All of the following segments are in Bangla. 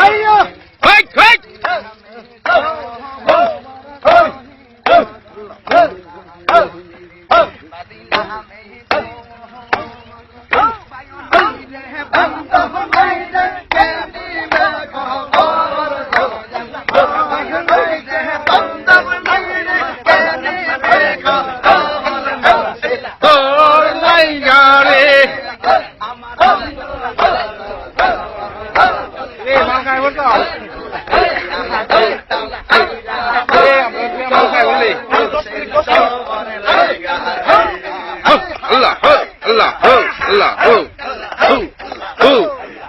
হই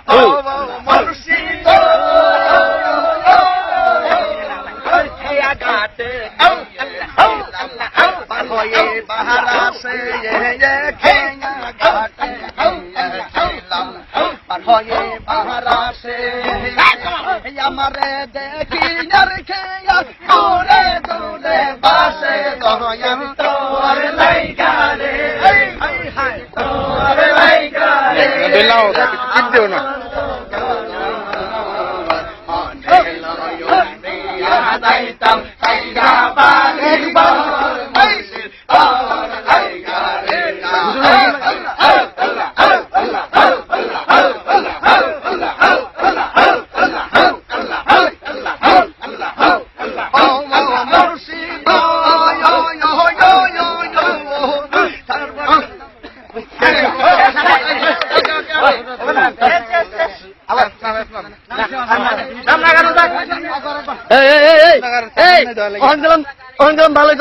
তোর লাইগা রে রে মাল খাই বলতো রে আমরা মাল খাই বলি আল্লাহ আল্লাহ আল্লাহ হু হু হু আমারে দেখি রেখে দৌড়ে দৌড়ে বাসে দহয়ান তোর লাইগা রে তোর লাইগা রে দিলাও দিও না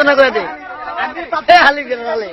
না করে দে হালি গেলাম হালি